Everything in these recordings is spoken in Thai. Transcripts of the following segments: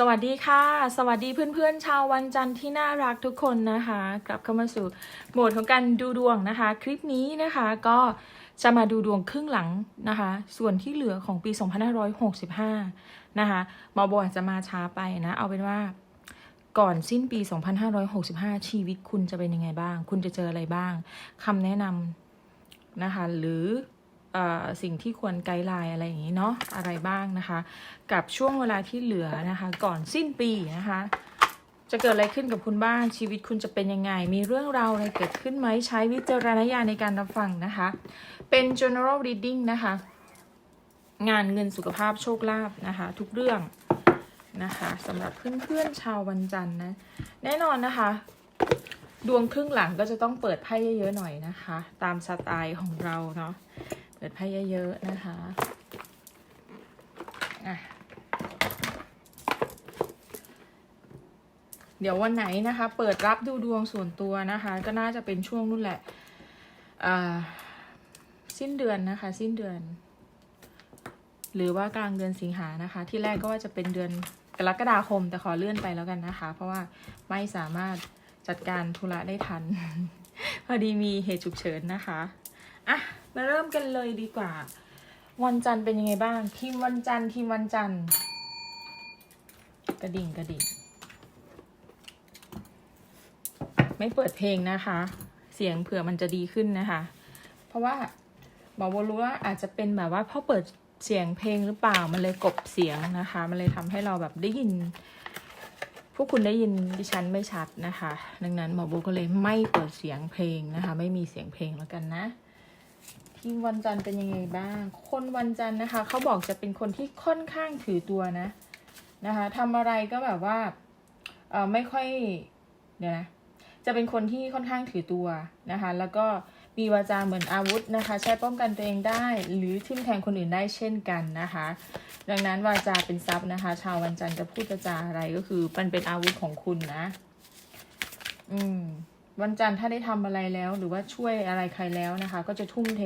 สวัสดีค่ะ สวัสดีเพื่อนๆ ชาววันจันทร์ที่น่ารักทุกคนนะคะ กลับเข้ามาสู่โหมดของการดูดวงนะคะ คลิปนี้นะคะก็จะมาดูดวงครึ่งหลังนะคะ ส่วนที่เหลือของปี 2565 นะคะหมอโบอาจจะมาช้าไปนะ เอาเป็นว่าก่อนสิ้นปี 2565 ชีวิตคุณจะเป็นยังไงบ้าง คุณจะเจออะไรบ้างคำแนะนำนะคะ หรือ สิ่งที่ควรไกด์ไลน์อะไรอย่างนี้เนาะอะไรบ้างนะคะ กับช่วงเวลาที่เหลือนะคะ ก่อนสิ้นปีนะคะ จะเกิดอะไรขึ้นกับคุณบ้างชีวิตคุณจะเป็นยังไง มีเรื่องราวอะไรเกิดขึ้นไหมใช้วิจารณญาณในการรับฟังนะคะ เป็น general reading นะคะ งานเงินสุขภาพโชคลาภนะคะ ทุกเรื่องนะคะสำหรับเพื่อนๆชาววันจันทร์นะแน่นอนนะคะดวงครึ่งหลังก็จะต้องเปิดไพ่เยอะๆหน่อยนะคะ ตามสไตล์ของเราเนาะ เปิดไพ่เยอะๆนะคะอะเดี๋ยววันไหนนะคะ เปิดรับดูดวงส่วนตัวนะคะ ก็น่าจะเป็นช่วงนู่นแหละอ่าสิ้นเดือนนะคะ สิ้นเดือน หรือว่ากลางเดือนสิงหานะคะ ที่แรกก็ว่าจะเป็นเดือนกรกฎาคมแต่ขอเลื่อนไปแล้วกันนะคะ เพราะว่าไม่สามารถจัดการธุระได้ทัน พอดีมีเหตุฉุกเฉินนะคะอะ มาเริ่มกันเลยดีกว่า วันจันทร์เป็นยังไงบ้าง ทีมวันจันทร์ทีมวันจันทร์กระดิ่งกระดิ่ง ไม่เปิดเพลงนะคะ เสียงเผื่อมันจะดีขึ้นนะคะ เพราะว่าหมอโบรู้ว่าอาจจะเป็นแบบว่าพอเปิดเสียงเพลงหรือเปล่ามันเลยกบเสียงนะคะ มันเลยทำให้เราแบบได้ยิน พวกคุณได้ยินดิฉันไม่ชัดนะคะ ดังนั้นหมอโบก็เลยไม่เปิดเสียงเพลงนะคะ ไม่มีเสียงเพลงแล้วกันนะ ทีมวันจันทร์เป็นยังไงบ้าง คนวันจันทร์นะคะเขาบอกจะเป็นคนที่ค่อนข้างถือตัวนะนะคะทำอะไรก็แบบว่าเออไม่ค่อยเดี๋ยวนะจะเป็นคนที่ค่อนข้างถือตัวนะคะ แล้วก็มีวาจาเหมือนอาวุธนะคะ ใช้ป้องกันตัวเองได้ หรือทิ่มแทงคนอื่นได้เช่นกันนะคะ ดังนั้นวาจาเป็นทรัพย์นะคะ ชาววันจันทร์จะพูดจาอะไรก็คือมันเป็นอาวุธของคุณนะ อืม วันจันทร์ถ้าได้ทำอะไรแล้ว หรือว่าช่วยอะไรใครแล้วนะคะ ก็จะทุ่มเท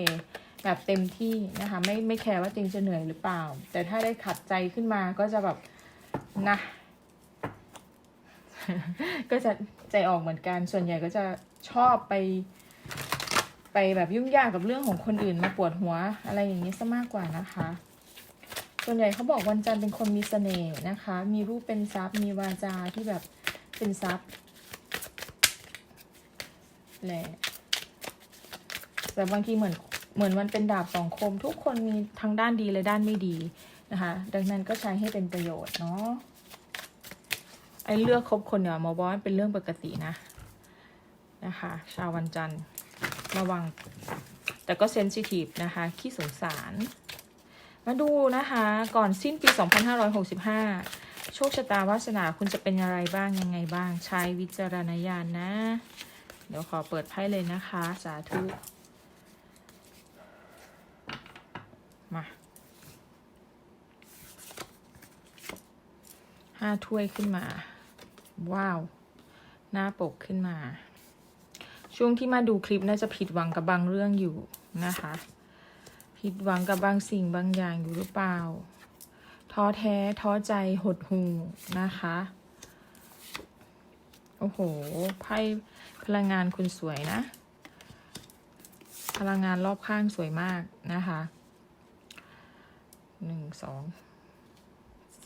แบบเต็มที่นะคะ ไม่ไม่แคร์ว่าจริงจะเหนื่อยหรือเปล่า แต่ถ้าได้ขัดใจขึ้นมาก็จะแบบนะ ก็จะใจออกเหมือนกัน ส่วนใหญ่ก็จะชอบไป ไปแบบยุ่งยากกับเรื่องของคนอื่นมาปวดหัวอะไรอย่างนี้ซะมากกว่านะคะ ส่วนใหญ่เขาบอกวันจันทร์เป็นคนมีเสน่ห์นะคะ มีรูปเป็นทรัพย์มีวาจาที่แบบเป็นทรัพย์ แหละแต่บางทีเหมือนเหมือนมันเป็นดาบสองคม ทุกคนมีทั้งด้านดีและด้านไม่ดีนะคะ ดังนั้นก็ใช้ให้เป็นประโยชน์เนาะไอ้เลือกคบคนเนี่ยมอบอกว่าเป็นเรื่องปกตินะนะคะ ชาววันจันทร์ระวัง แต่ก็เซนซิทีฟนะคะขี้สงสาร มาดูนะคะ ก่อนสิ้นปี 2565 โชคชะตาวาสนาคุณจะเป็นอะไรบ้างยังไงบ้าง ใช้วิจารณญาณนะ เดี๋ยวขอเปิดไพ่เลยนะคะ สาธุ มาห้าถ้วยขึ้นมา ว้าว หน้าปกขึ้นมา ช่วงที่มาดูคลิปน่าจะผิดหวังกับบางเรื่องอยู่นะคะ ผิดหวังกับบางสิ่งบางอย่างอยู่หรือเปล่า ท้อแท้ท้อใจหดหูนะคะ โอ้โห ไพ่พลังงานคุณสวยนะ พลังงานรอบข้างสวยมากนะคะ หนึ่ง สอง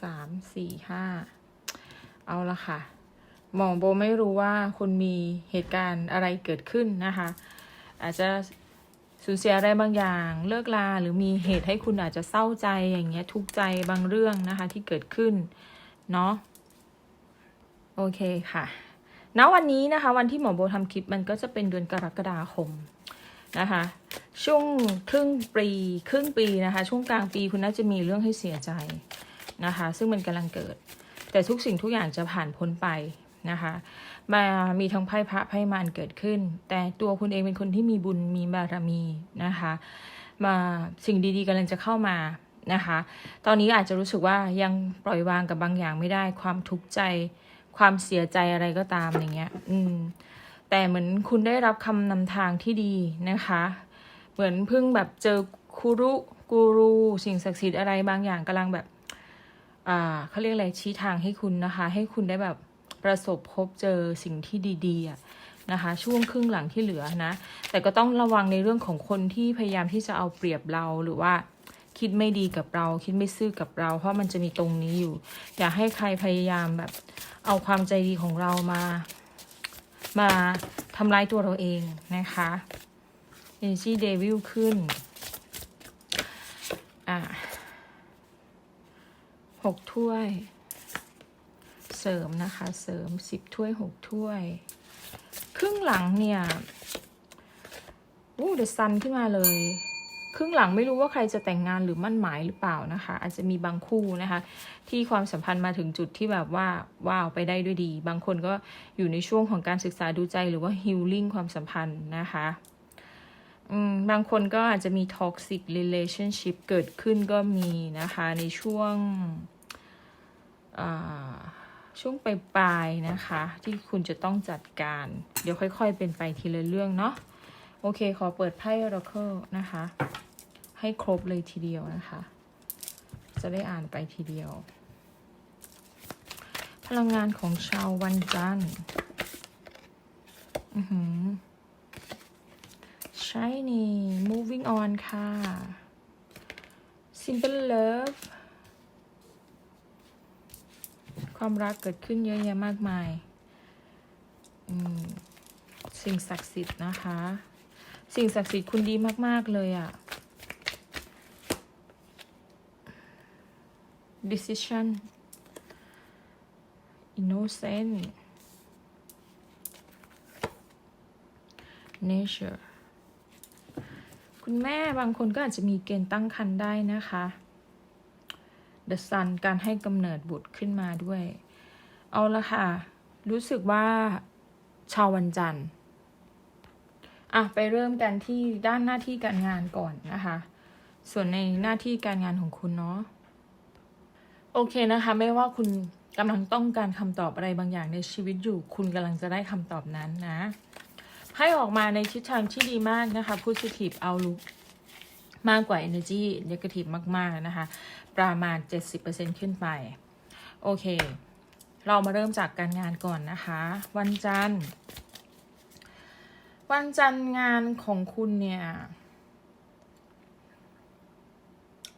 สาม สี่ ห้า เอาละค่ะ หมอโบไม่รู้ว่าคุณมีเหตุการณ์อะไรเกิดขึ้นนะคะ อาจจะสูญเสียอะไรบางอย่างเลิกลาหรือมีเหตุให้คุณอาจจะเศร้าใจอย่างเงี้ยทุกใจบางเรื่องนะคะที่เกิดขึ้น เนาะโอเคค่ะ ณวันนี้นะคะ วันที่หมอโบทำคลิปมันก็จะเป็นเดือนกรกฎาคมนะคะช่วงครึ่งปีครึ่งปีนะคะ ช่วงกลางปีคุณน่าจะมีเรื่องให้เสียใจนะคะ ซึ่งมันกำลังเกิด แต่ทุกสิ่งทุกอย่างจะผ่านพ้นไปนะคะมามีทั้งไพ่พระไพ่มารเกิดขึ้น แต่ตัวคุณเองเป็นคนที่มีบุญมีบารมีนะคะ มาสิ่งดีๆกำลังจะเข้ามานะคะ ตอนนี้อาจจะรู้สึกว่ายังปล่อยวางกับบางอย่างไม่ได้ความทุกข์ใจ ความเสียใจอะไรก็ตามอย่างเงี้ย อืม แต่เหมือนคุณได้รับคำนำทางที่ดีนะคะ เหมือนเพิ่งแบบเจอครูรุกูรูสิ่งศักดิ์สิทธิ์อะไรบางอย่างกำลังแบบ อ่าเขาเรียกอะไรชี้ทางให้คุณนะคะ ให้คุณได้แบบประสบพบเจอสิ่งที่ดีๆอะนะคะช่วงครึ่งหลังที่เหลือนะ แต่ก็ต้องระวังในเรื่องของคนที่พยายามที่จะเอาเปรียบเราหรือว่า คิดไม่ดีกับเรา คิดไม่ซื่อกับเรา เพราะมันจะมีตรงนี้อยู่ อย่าให้ใครพยายามแบบ เอาความใจดีของเรามา มาทำร้ายตัวเราเองนะคะ Energy Devil ขึ้น อะหกถ้วย เสริมนะคะ เสริมสิบถ้วยหกถ้วย ครึ่งหลังเนี่ยอู้เดซันขึ้นมาเลย ครึ่งหลังไม่รู้ว่าใครจะแต่งงานหรือมั่นหมายหรือเปล่านะคะ อาจจะมีบางคู่นะคะ ที่ความสัมพันธ์มาถึงจุดที่แบบว่าว้าวไปได้ด้วยดี บางคนก็อยู่ในช่วงของการศึกษาดูใจหรือว่าฮิลลิ่งความสัมพันธ์นะคะบางคนก็อาจจะมี toxic relationship เกิดขึ้นก็มีนะคะ ในช่วงช่วงปลายๆนะคะ ที่คุณจะต้องจัดการ เดี๋ยวค่อยๆ เป็นไปทีละเรื่องเนาะโอเค ขอเปิดไพ่ Oracle นะคะ ให้ครบเลยทีเดียวนะคะ จะได้อ่านไปทีเดียว พลังงานของชาววันจันทร์อือหือ shiny moving on ค่ะ simple love ความรักเกิดขึ้นเยอะแยะมากมายมสิ่งศักดิ์สิทธิ์นะคะ สิ่งศักดิ์สิทธิ์คุณดีมาก ๆ เลยอะ decision innocent nature คุณแม่บางคนก็อาจจะมีเกณฑ์ตั้งครรภ์ได้นะคะ The Sun การให้กำเนิดบุตรขึ้นมาด้วย เอาละค่ะ รู้สึกว่าชาววันจันทร์อะไปเริ่มกันที่ด้านหน้าที่การงานก่อนนะคะ ส่วนในหน้าที่การงานของคุณเนาะ โอเคนะคะ ไม่ว่าคุณกำลังต้องการคำตอบอะไรบางอย่างในชีวิตอยู่ คุณกำลังจะได้คำตอบนั้นนะให้ออกมาในทิศทางที่ดีมากนะคะ positive outlook มากกว่า energy negative มาก ๆ นะคะ ประมาณ 70%ขึ้นไป โอเค เรามาเริ่มจากการงานก่อนนะคะ วันจันทร์ วันจันทร์งานของคุณเนี่ย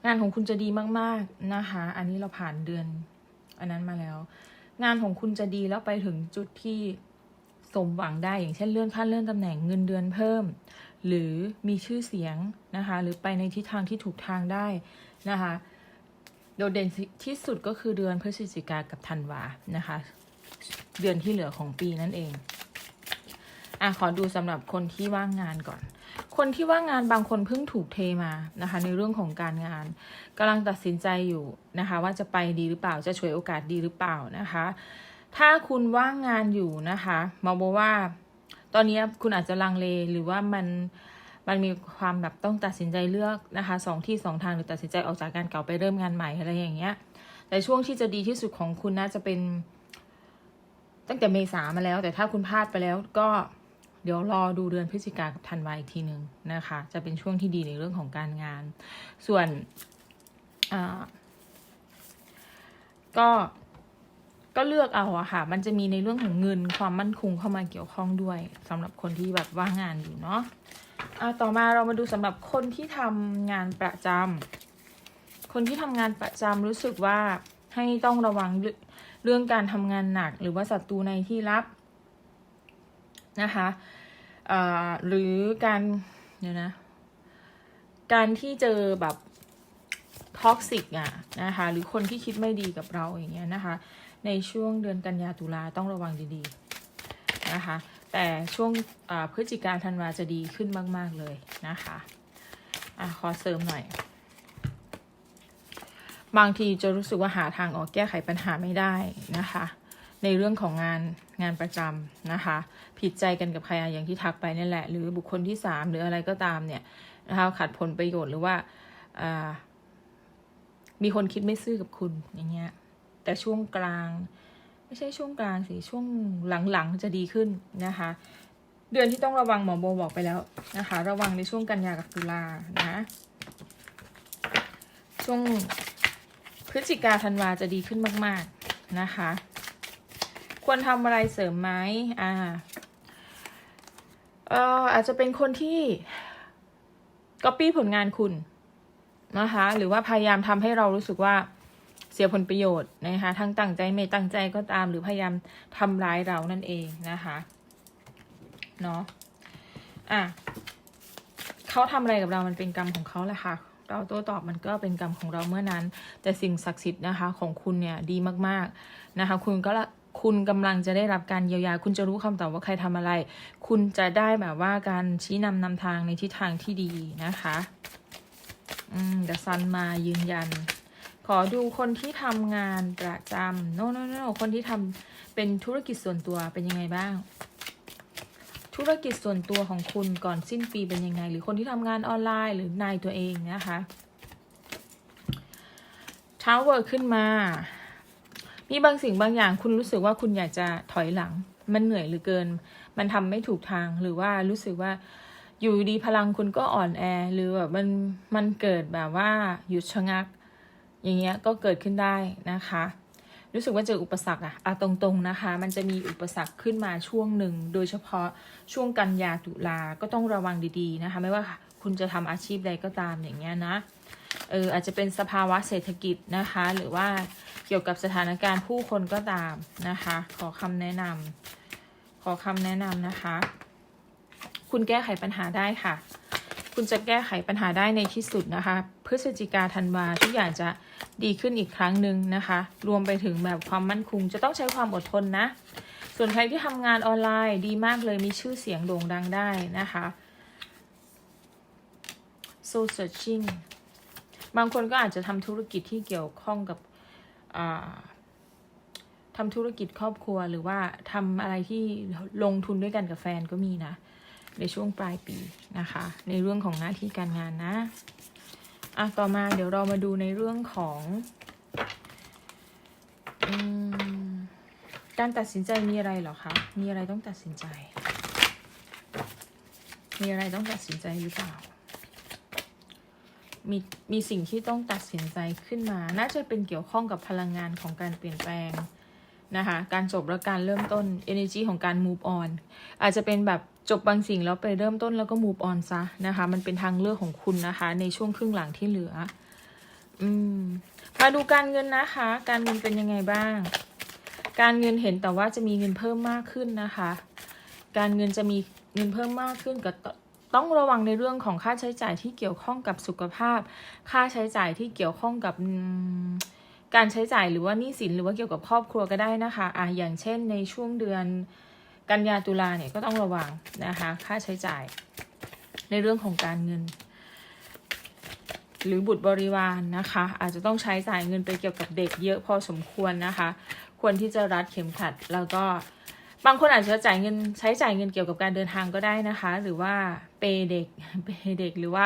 งานของคุณจะดีมากๆนะคะ อันนี้เราผ่านเดือน อันนั้นมาแล้ว งานของคุณจะดีแล้วไปถึงจุดที่สมหวังได้อย่างเช่นเลื่อนขั้นเลื่อนตำแหน่งเงินเดือนเพิ่ม หรือมีชื่อเสียงนะคะ หรือไปในทิศทางที่ถูกทางได้นะคะ โดดเด่นที่สุดก็คือเดือนพฤศจิกากับธันวานะคะ เดือนที่เหลือของปีนั่นเองอะขอดูสำหรับคนที่ว่างงานก่อน คนที่ว่างงานบางคนเพิ่งถูกเทมานะคะ ในเรื่องของการงานกำลังตัดสินใจอยู่นะคะ ว่าจะไปดีหรือเปล่าจะฉวยโอกาสดีหรือเปล่านะคะ ถ้าคุณว่างงานอยู่นะคะมาบอกว่า ตอนนี้คุณอาจจะลังเลหรือว่ามันมันมีความแบบต้องตัดสินใจเลือกนะคะสองที่สองทางหรือตัดสินใจออกจากงานเก่าไปเริ่มงานใหม่อะไรอย่างเงี้ย แต่ช่วงที่จะดีที่สุดของคุณน่าจะเป็น ตั้งแต่เมษามาแล้ว แต่ถ้าคุณพลาดไปแล้วก็ เดี๋ยวรอดูเดือนพฤศจิกากับธันวาอีกทีหนึ่งนะคะ จะเป็นช่วงที่ดีในเรื่องของการงาน ส่วนก็ก็เลือกเอาอะค่ะ มันจะมีในเรื่องของเงินความมั่นคงเข้ามาเกี่ยวข้องด้วยสำหรับคนที่แบบว่างงานอยู่เนาะะต่อมาเรามาดูสำหรับคนที่ทำงานประจำคนที่ทำงานประจำรู้สึกว่าให้ต้องระวังเรื่องการทำงานหนัก หรือว่าศัตรูในที่ลับนะคะ หรือการเดี๋ยวนะ การที่เจอแบบท็อกซิกอะนะคะ หรือคนที่คิดไม่ดีกับเราอย่างเงี้ยนะคะ ในช่วงเดือนกันยาตุลาต้องระวังดีๆนะคะ แต่ช่วงพฤศจิกาธันวาจะดีขึ้นมาก ๆ เลยนะคะอะขอเสริมหน่อย บางทีจะรู้สึกว่าหาทางออกแก้ไขปัญหาไม่ได้นะคะ ในเรื่องของงานงานประจำนะคะ ผิดใจกันกับใครอย่างที่ทักไปนี่แหละ หรือบุคคลที่สามหรืออะไรก็ตามเนี่ยนะคะขัดผลประโยชน์หรือว่ามีคนคิดไม่ซื่อกับคุณอย่างเงี้ยแต่ช่วงกลาง ไม่ใช่ช่วงกลางสิช่วงหลังๆจะดีขึ้นนะคะ เดือนที่ต้องระวังหมอโบบอกไปแล้วนะคะ ระวังในช่วงกันยากับตุลานะ ช่วงพฤฤศจิกาธันวาจะดีขึ้นมาก ๆนะคะ ควรทำอะไรเสริมไหมอ่าเอ่ออาจจะเป็นคนที่ก๊อปปี้ผลงานคุณนะคะ หรือว่าพยายามทำให้เรารู้สึกว่าเสียผลประโยชน์นะคะทั้งตั้งใจไม่ตั้งใจก็ตามหรือพยายามทำร้ายเรานั่นเองนะคะเนาะอะเขาทำอะไรกับเรามันเป็นกรรมของเขาแหละค่ะเราโต้ตอบมันก็เป็นกรรมของเราเมื่อนั้น แต่สิ่งศักดิ์สิทธิ์นะคะของคุณเนี่ยดีมากๆนะคะ คุณก็ละ คุณกำลังจะได้รับการเยียวยา คุณจะรู้คำตอบว่าใครทำอะไร คุณจะได้แบบว่าการชี้นำนำทางในทิศทางที่ดีนะคะอืมเดซันมายืนยัน ขอดูคนที่ทำงานประจำโน่โน่โน่คนที่ทำเป็นธุรกิจส่วนตัวเป็นยังไงบ้าง ธุรกิจส่วนตัวของคุณก่อนสิ้นปีเป็นยังไง หรือคนที่ทำงานออนไลน์หรือนายตัวเองนะคะเช้าเวิร์ขึ้นมา มีบางสิ่งบางอย่างคุณรู้สึกว่าคุณอยากจะถอยหลัง มันเหนื่อยหรือเกิน มันทำไม่ถูกทางหรือว่ารู้สึกว่าอยู่ดีพลังคุณก็อ่อนแอ หรือแบบมันมันเกิดแบบว่าหยุดชะงัก อย่างเงี้ยก็เกิดขึ้นได้นะคะ รู้สึกว่าเจออุปสรรคอะอะตรงๆนะคะ มันจะมีอุปสรรคขึ้นมาช่วงหนึ่ง โดยเฉพาะช่วงกันยาตุลาก็ต้องระวังดีๆนะคะ ไม่ว่าคุณจะทำอาชีพใดก็ตามอย่างเงี้ยนะเอออาจจะเป็นสภาวะเศรษฐกิจนะคะ หรือว่า เกี่ยวกับสถานการณ์ผู้คนก็ตามนะคะ ขอคำแนะนำขอคำแนะนำนะคะ คุณแก้ไขปัญหาได้ค่ะ คุณจะแก้ไขปัญหาได้ในที่สุดนะคะ พฤศจิกาธันวาทุกอย่างจะดีขึ้นอีกครั้งหนึ่งนะคะ รวมไปถึงแบบความมั่นคงจะต้องใช้ความอดทนนะ ส่วนใครที่ทำงานออนไลน์ดีมากเลยมีชื่อเสียงโด่งดังได้นะคะ so searching บางคนก็อาจจะทำธุรกิจที่เกี่ยวข้องกับ ทำธุรกิจครอบครัวหรือว่าทำอะไรที่ลงทุนด้วยกันกับแฟนก็มีนะ ในช่วงปลายปีนะคะ ในเรื่องของหน้าที่การงานนะอะต่อมาเดี๋ยวเรามาดูในเรื่องของอการตัดสินใจมีอะไรหรอคะ มีอะไรต้องตัดสินใจ มีอะไรต้องตัดสินใจหรือเปล่า มีมีสิ่งที่ต้องตัดสินใจขึ้นมา น่าจะเป็นเกี่ยวข้องกับพลังงานของการเปลี่ยนแปลงนะคะ การจบและการเริ่มต้น energy ของการ move on อาจจะเป็นแบบจบบางสิ่งแล้วไปเริ่มต้นแล้วก็ move on ซะนะคะ มันเป็นทางเลือกของคุณนะคะ ในช่วงครึ่งหลังที่เหลือ อืม มาดูการเงินนะคะ การเงินเป็นยังไงบ้าง การเงินเห็นแต่ว่าจะมีเงินเพิ่มมากขึ้นนะคะ การเงินจะมีเงินเพิ่มมากขึ้นก็ต ต้องระวังในเรื่องของค่าใช้จ่ายที่เกี่ยวข้องกับสุขภาพ ค่าใช้จ่ายที่เกี่ยวข้องกับการใช้จ่ายหรือว่าหนี้สินหรือว่าเกี่ยวกับครอบครัวก็ได้นะคะอะอย่างเช่นในช่วงเดือนกันยาตุลาเนี่ยก็ต้องระวังนะคะ ค่าใช้จ่ายในเรื่องของการเงิน หรือบุตรบริวารนนะคะ อาจจะต้องใช้จ่ายเงินไปเกี่ยวกับเด็กเยอะพอสมควรนะคะ ควรที่จะรัดเข็มขัดแล้วก็ บางคนอาจจะจ่ายเงินใช้จ่ายเงินเกี่ยวกับการเดินทางก็ได้นะคะ หรือว่าเปย์เด็กเปย์เด็กหรือว่า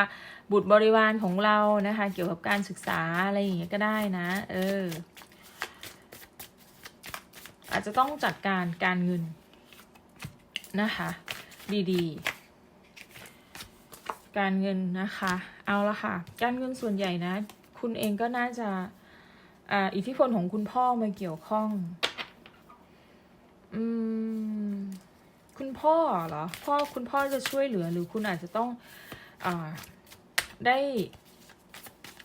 บุตรบริวารของเรานะคะ เกี่ยวกับการศึกษาอะไรอย่างเงี้ยก็ได้นะ เออ อาจจะต้องจัดการการเงินนะคะ ดีๆ การเงินนะคะ เอาละค่ะ การเงินส่วนใหญ่นะ คุณเองก็น่าจะอ่าอิทธิพลของคุณพ่อมาเกี่ยวข้อง อืม พ่อเหรอพ่อคุณพ่อจะช่วยเหลือหรือคุณอาจจะต้องอได้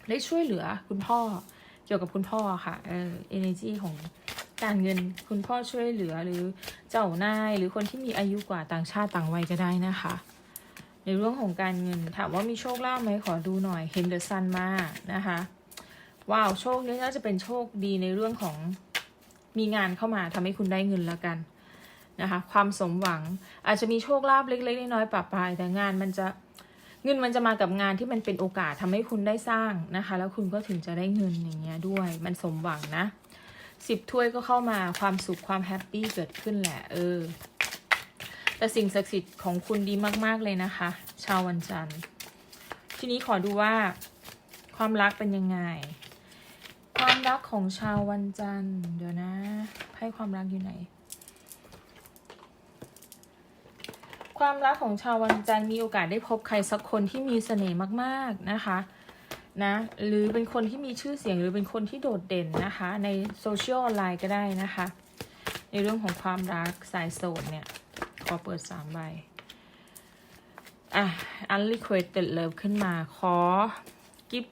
ได้ช่วยเหลือคุณพ่อเกี่ยวกับคุณพ่อค่ะเออ energy ของการเงินคุณพ่อช่วยเหลือหรือเจ้านายหรือคนที่มีอายุกว่าต่างชาติต่างวัยก็ได้นะคะ ในเรื่องของการเงินถามว่ามีโชคลาภไหมขอดูหน่อยเห็นเดอะซันมานะคะว้าวโชคนี้น่าจะเป็นโชคดีในเรื่องของมีงานเข้ามาทำให้คุณได้เงินแล้วกัน นะคะความสมหวังอาจจะมีโชคลาภเล็กๆน้อยๆปะปายแต่งานมันจะเงินมันจะมากับงานที่มันเป็นโอกาสทำให้คุณได้สร้างนะคะ แล้วคุณก็ถึงจะได้เงินอย่างเงี้ยด้วย มันสมหวังนะสิบถ้วยก็เข้ามาความสุขความแฮปปี้เกิดขึ้นแหละเออ แต่สิ่งศักดิ์สิทธิ์ของคุณดีมากๆเลยนะคะ ชาววันจันทร์ ทีนี้ขอดูว่า ความรักเป็นยังไง ความรักของชาววันจันทร์เดี๋ยวนะไพ่ความรักอยู่ไหน ความรักของชาววันจันทร์มีโอกาสได้พบใครสักคนที่มีเสน่ห์มากๆนะคะนะหรือเป็นคนที่มีชื่อเสียงหรือเป็นคนที่โดดเด่นนะคะ ในโซเชียลออนไลน์ก็ได้นะคะ ในเรื่องของความรักสายโสดเนี่ย ขอเปิดสามใบอะ unrequited love ขึ้นมาขอ give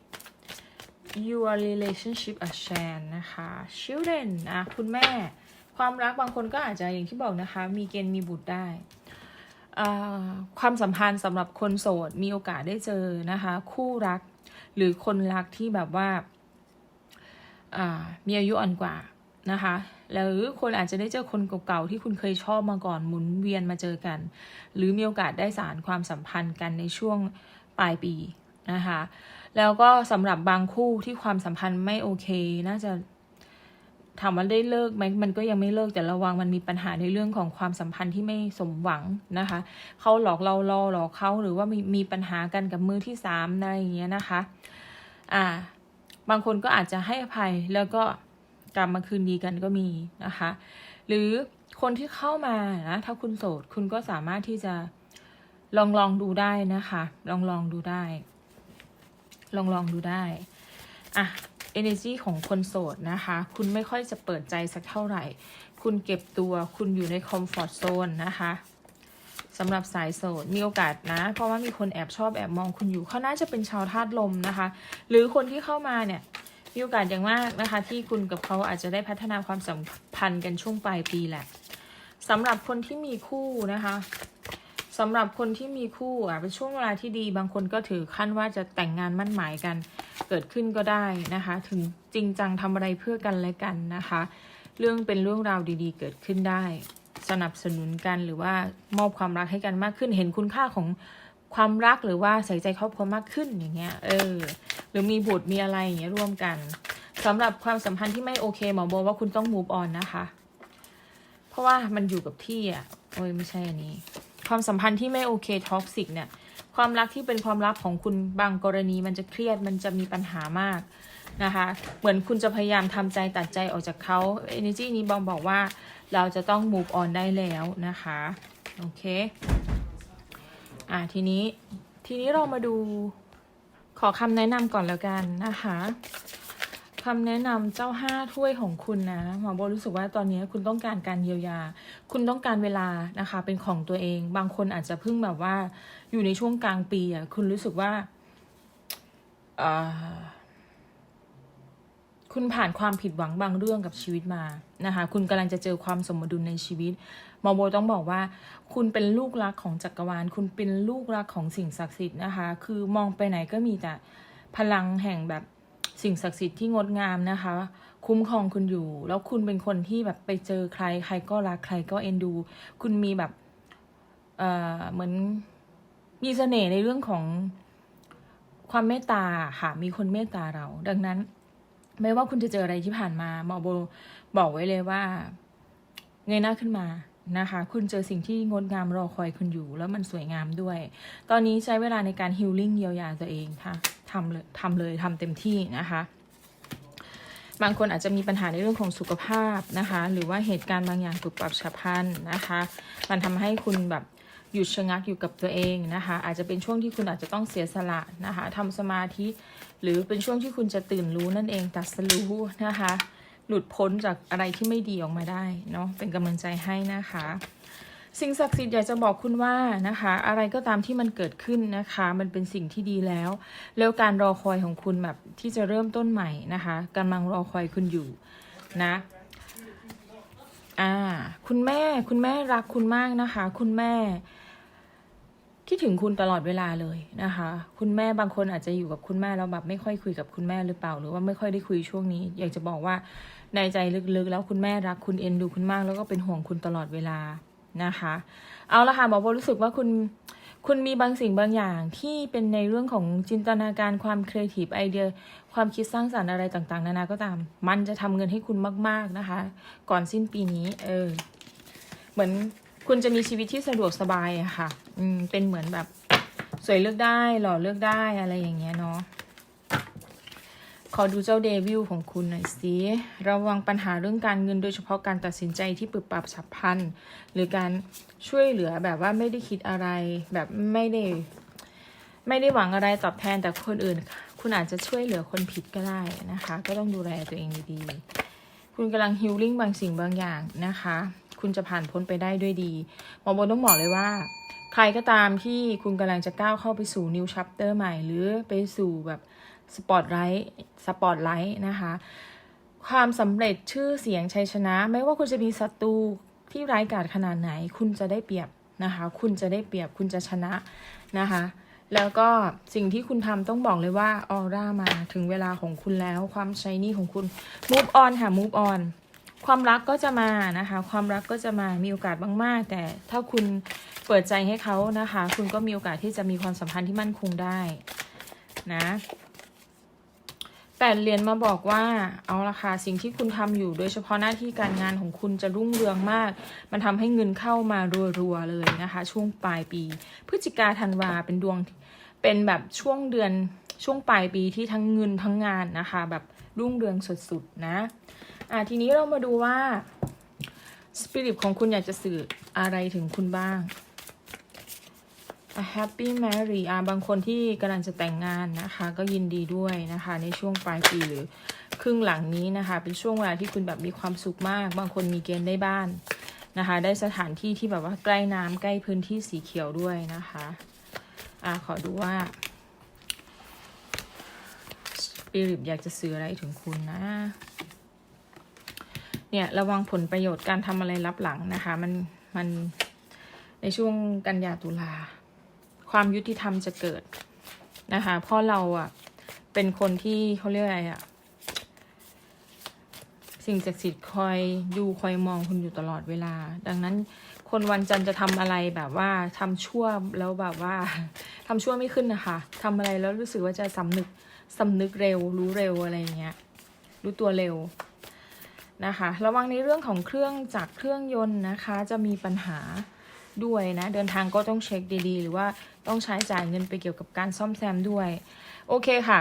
your relationship a chance นะคะ children อะ คุณแม่ ความรักบางคนก็อาจจะอย่างที่บอกนะคะ มีเกณฑ์มีบุตรได้ ความสัมพันธ์สำหรับคนโสดมีโอกาสได้เจอนะคะ คู่รักหรือคนรักที่แบบว่าามีอายุอ่อนกว่านะคะแล้วคนอาจจะได้เจอคนเก่าๆที่คุณเคยชอบมาก่อนหมุนเวียนมาเจอกัน หรือมีโอกาสได้สารความสัมพันธ์กันในช่วงปลายปีนะคะ แล้วก็สำหรับบางคู่ที่ความสัมพันธ์ไม่โอเค น่าจะ ถามว่าได้เลิกไหมมันก็ยังไม่เลิกแต่ระวังมันมีปัญหาในเรื่องของความสัมพันธ์ที่ไม่สมหวังนะคะเขาหลอกเราล่อหลอกเขาหรือว่ามีมีปัญหากันกับมือที่สามอะไรอย่างเงี้ยนะคะ อ่า บางคนก็อาจจะให้อภัยแล้วก็กลับมาคืนดีกันก็มีนะคะ หรือคนที่เข้ามานะถ้าคุณโสดคุณก็สามารถที่จะลองลองดูได้นะคะ ลองลองดูได้ ลองลองดูได้ อะ energy ของคนโสดนะคะ คุณไม่ค่อยจะเปิดใจสักเท่าไหร่ คุณเก็บตัว คุณอยู่ใน comfort zone นะคะสำหรับสายโสดมีโอกาสนะ เพราะว่ามีคนแอบชอบแอบมองคุณอยู่เขาน่าจะเป็นชาวธาตุลมนะคะ หรือคนที่เข้ามาเนี่ยมีโอกาสอย่างมากนะคะ ที่คุณกับเขาอาจจะได้พัฒนาความสัมพันธ์กันช่วงปลายปีแหละสำหรับคนที่มีคู่นะคะ สำหรับคนที่มีคู่อะเป็นช่วงเวลาที่ดีบางคนก็ถือขั้นว่าจะแต่งงานมั่นหมายกันเกิดขึ้นก็ได้นะคะ ถึงจริงจังทำอะไรเพื่อกันและกันนะคะ เรื่องเป็นเรื่องราวดีๆ เกิดขึ้นได้ สนับสนุนกันหรือว่ามอบความรักให้กันมากขึ้น เห็นคุณค่าของความรักหรือว่าใส่ใจครอบครัวมากขึ้นอย่างเงี้ยเออหรือมีบุตรมีอะไรอย่างเงี้ยร่วมกันสำหรับความสัมพันธ์ที่ไม่โอเคหมอบอกว่าคุณต้อง move on นะคะ เพราะว่ามันอยู่กับที่อะโอ้ยไม่ใช่อันนี้ ความสัมพันธ์ที่ไม่โอเคท็อกซิกเนี่ย ความรักที่เป็นความลับของคุณบางกรณีมันจะเครียดมันจะมีปัญหามากนะคะ เหมือนคุณจะพยายามทำใจตัดใจออกจากเขา energy นี้บองบอกว่าเราจะต้อง move on ได้แล้วนะคะ โอเค อะทีนี้ ทีนี้เรามาดูขอคำแนะนำก่อนแล้วกันนะคะ คำแนะนำเจ้าห้าถ้วยของคุณนะหมอโบรู้สึกว่าตอนนี้คุณต้องการการเยียวยา คุณต้องการเวลานะคะ เป็นของตัวเอง บางคนอาจจะเพิ่งแบบว่า อยู่ในช่วงกลางปีอะคุณรู้สึกว่าอคุณผ่านความผิดหวังบางเรื่องกับชีวิตมานะคะ คุณกำลังจะเจอความสมดุลในชีวิตหมอโบต้องบอกว่า คุณเป็นลูกรักของจักรวาล คุณเป็นลูกรักของสิ่งศักดิ์สิทธิ์นะคะ คือมองไปไหนก็มีแต่พลังแห่งแบบ สิ่งศักดิ์สิทธิ์ที่งดงามนะคะ คุ้มครองคุณอยู่ แล้วคุณเป็นคนที่แบบไปเจอใคร ใครก็รักใครก็เอ็นดู คุณมีแบบเอ่อเหมือนมีเสน่ห์ในเรื่องของความเมตตาค่ะ มีคนเมตตาเรา ดังนั้น ไม่ว่าคุณจะเจออะไรที่ผ่านมาหมอโบบอกไว้เลยว่า เงยหน้าขึ้นมานะคะ คุณเจอสิ่งที่งดงามรอคอยคุณอยู่ แล้วมันสวยงามด้วย ตอนนี้ใช้เวลาในการฮิลลิ่งเยียวยาตัวเองค่ะ ทำเลยทำเลยทำเต็มที่นะคะบางคนอาจจะมีปัญหาในเรื่องของสุขภาพนะคะ หรือว่าเหตุการณ์บางอย่างปุบปรับฉับพลันนะคะ มันทำให้คุณแบบหยุดชะงักอยู่กับตัวเองนะคะ อาจจะเป็นช่วงที่คุณอาจจะต้องเสียสละนะคะทำสมาธิ หรือเป็นช่วงที่คุณจะตื่นรู้นั่นเองตัดสรู้นะคะ หลุดพ้นจากอะไรที่ไม่ดีออกมาได้เนาะเป็นกำลังใจให้นะคะ สิ่งศักดิ์สิทธิ์อยากจะบอกคุณว่านะคะ อะไรก็ตามที่มันเกิดขึ้นนะคะ มันเป็นสิ่งที่ดีแล้ว แล้วการรอคอยของคุณแบบที่จะเริ่มต้นใหม่นะคะกำลังรอคอยคุณอยู่นะอ่าคุณแม่คุณแม่รักคุณมากนะคะ คุณแม่คิดถึงคุณตลอดเวลาเลยนะคะ คุณแม่บางคนอาจจะอยู่กับคุณแม่แล้วแบบไม่ค่อยคุยกับคุณแม่หรือเปล่า หรือว่าไม่ค่อยได้คุยช่วงนี้ อยากจะบอกว่าในใจลึกๆ แล้วคุณแม่รักคุณเอ็นดูคุณมาก แล้วก็เป็นห่วงคุณตลอดเวลา นะคะ เอาละค่ะหมอโบรู้สึกว่าคุณคุณมีบางสิ่งบางอย่างที่เป็นในเรื่องของจินตนาการความครีเอทีฟไอเดีย ความคิดสร้างสรรค์อะไรต่างๆ นานาก็ตาม มันจะทำเงินให้คุณมาก ๆนะคะ ก่อนสิ้นปีนี้เออเหมือนคุณจะมีชีวิตที่สะดวกสบายอะค่ะ อืมเป็นเหมือนแบบ สวยเลือกได้หล่อเลือกได้อะไรอย่างเงี้ยเนาะ ขอดูเจ้าเดวิลของคุณหน่อยสิระวังปัญหาเรื่องการเงินโดยเฉพาะการตัดสินใจที่ปรับปรับฉับพลัน หรือการช่วยเหลือแบบว่าไม่ได้คิดอะไร แบบไม่ได้ ไม่ได้หวังอะไรตอบแทนแต่คนอื่น คุณอาจจะช่วยเหลือคนผิดก็ได้นะคะ ก็ต้องดูแลตัวเองดีๆ คุณกำลังฮิลลิ่งบางสิ่งบางอย่างนะคะ คุณจะผ่านพ้นไปได้ด้วยดีหมอโบต้องบอกเลยว่าใครก็ตามที่คุณกำลังจะก้าวเข้าไปสู่ new chapter ใหม่ หรือไปสู่แบบ สปอตไลท์สปอตไลท์นะคะ ความสำเร็จชื่อเสียงชัยชนะ ไม่ว่าคุณจะมีศัตรูที่ร้ายกาจขนาดไหน คุณจะได้เปรียบนะคะ คุณจะได้เปรียบคุณจะชนะนะคะแล้วก็สิ่งที่คุณทำต้องบอกเลยว่าออร่ามาถึงเวลาของคุณแล้ว ความชายนี่ของคุณ move on ค่ะ move on ความรักก็จะมานะคะ ความรักก็จะมามีโอกาสมากๆ แต่ถ้าคุณเปิดใจให้เขานะคะ คุณก็มีโอกาสที่จะมีความสัมพันธ์ที่มั่นคงได้นะ แปดเรียญมาบอกว่าเอาละค่ะสิ่งที่คุณทำอยู่ โดยเฉพาะหน้าที่การงานของคุณจะรุ่งเรืองมาก มันทำให้เงินเข้ามารัวๆเลยนะคะ ช่วงปลายปี พฤศจิกาธันวาเป็นดวงเป็นแบบช่วงเดือนช่วงปลายปีที่ทั้งเงินทั้งงานนะคะ แบบรุ่งเรืองสุดๆนะอะทีนี้เรามาดูว่าสปิริตของคุณอยากจะสื่ออะไรถึงคุณบ้าง A Happy Marry อะบางคนที่กำลังจะแต่งงานนะคะ ก็ยินดีด้วยนะคะ ในช่วงปลายปีหรือครึ่งหลังนี้นะคะ เป็นช่วงเวลาที่คุณแบบมีความสุขมาก บางคนมีเกณฑ์ได้บ้านนะคะ ได้สถานที่ที่แบบว่าใกล้น้ำใกล้พื้นที่สีเขียวด้วยนะคะอะขอดูว่าปิริตอยากจะสื่ออะไรถึงคุณนะเนี่ยระวังผลประโยชน์การทำอะไรรับหลังนะคะ มันมันในช่วงกันยาตุลา ความยุติธรรมจะเกิดนะคะ เพราะเราอะเป็นคนที่เขาเรียกอะไรอะสิ่งศักดิ์สิทธิ์คอยดูคอยมองคุณอยู่ตลอดเวลา ดังนั้นคนวันจันทร์จะทำอะไรแบบว่าทำชั่วแล้วแบบว่าทำชั่วไม่ขึ้นนะคะทำอะไรแล้วรู้สึกว่าจะสำนึกสำนึกเร็ว รู้เร็วอะไรเงี้ย รู้ตัวเร็วนะคะ ระวังในเรื่องของเครื่องจักเครื่องยนต์นะคะ จะมีปัญหา ด้วยนะ เดินทางก็ต้องเช็คดีๆ หรือว่าต้องใช้จ่ายเงินไปเกี่ยวกับการซ่อมแซมด้วย โอเคค่ะ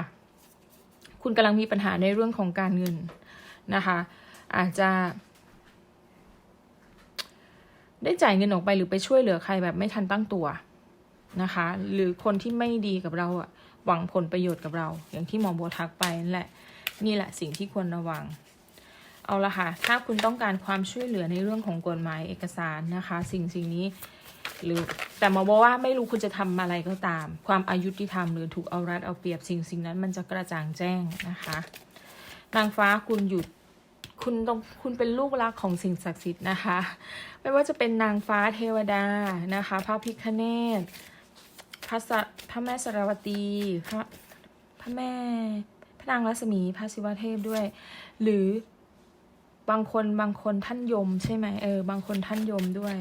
คุณกำลังมีปัญหาในเรื่องของการเงินนะคะ อาจจะ ได้จ่ายเงินออกไปหรือไปช่วยเหลือใครแบบไม่ทันตั้งตัวนะคะ หรือคนที่ไม่ดีกับเราอะหวังผลประโยชน์กับเรา อย่างที่หมอโบวทักไปนั่นแหละ นี่แหละสิ่งที่ควรระวัง เอาละค่ะ ถ้าคุณต้องการความช่วยเหลือในเรื่องของกฎหมายเอกสารนะคะ สิ่งสิ่งนี้ หรือแต่มาบอกว่าไม่รู้คุณจะทำอะไรก็ตาม ความอายุติธรรมหรือถูกเอารัดเอาเปรียบสิ่งสิ่งนั้น มันจะกระจ่างแจ้งนะคะ นางฟ้าคุณอยู่คุณต้องคุณเป็นลูกรักของสิ่งศักดิ์สิทธิ์นะคะ ไม่ว่าจะเป็นนางฟ้าเทวดานะคะพระพิฆเนศพระสะพระแม่สรวตีพระพระแม่พระนางรัศมีพระศิวเทพด้วย หรือ บางคนบางคนท่านยมใช่ไหมเออบางคนท่านยมด้วย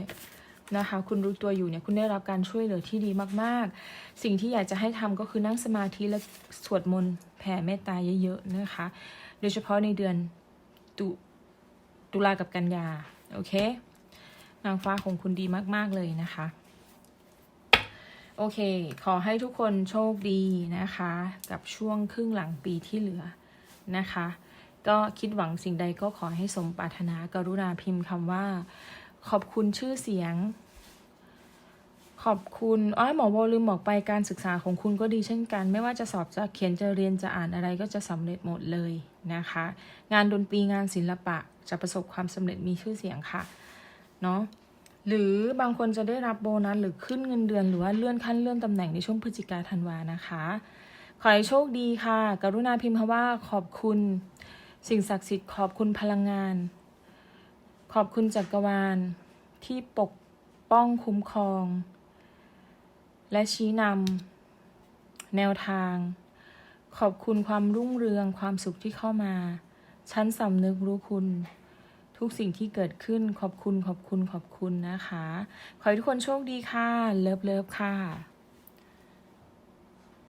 นะคะ คุณรู้ตัวอยู่เนี่ยคุณได้รับการช่วยเหลือที่ดีมาก ๆ สิ่งที่อยากจะให้ทำก็คือนั่งสมาธิและสวดมนต์แผ่เมตตาเยอะๆนะคะ โดยเฉพาะในเดือนตุตุลากับกันยาโอเคนางฟ้าของคุณดีมาก ๆ เลยนะคะ โอเค ขอให้ทุกคนโชคดีนะคะ กับช่วงครึ่งหลังปีที่เหลือนะคะ ก็คิดหวังสิ่งใดก็ขอให้สมปรารถนากรุณาพิมพ์คำว่า ขอบคุณชื่อเสียง ขอบคุณอ๋อหมอโบลืมบอกไปการศึกษาของคุณก็ดีเช่นกัน ไม่ว่าจะสอบจะเขียนจะเรียนจะอ่านอะไรก็จะสำเร็จหมดเลยนะคะ งานดนตรีงานศิลปะจะประสบความสำเร็จมีชื่อเสียงค่ะเนาะหรือบางคนจะได้รับโบนัสหรือขึ้นเงินเดือนหรือว่าเลื่อนขั้นเลื่อนตำแหน่งในช่วงพฤศจิกาธันวานะคะ ขอให้โชคดีค่ะ กรุณาพิมพ์คำว่าขอบคุณ สิ่งศักดิ์สิทธิ์ขอบคุณพลังงาน ขอบคุณจักรวาลที่ปกป้องคุ้มครอง และชี้นำแนวทาง ขอบคุณความรุ่งเรืองความสุขที่เข้ามา ฉันสำนึกรู้คุณ ทุกสิ่งที่เกิดขึ้นขอบคุณขอบคุณขอบคุณนะคะ ขอให้ทุกคนโชคดีค่ะ เลิฟเลิฟค่ะ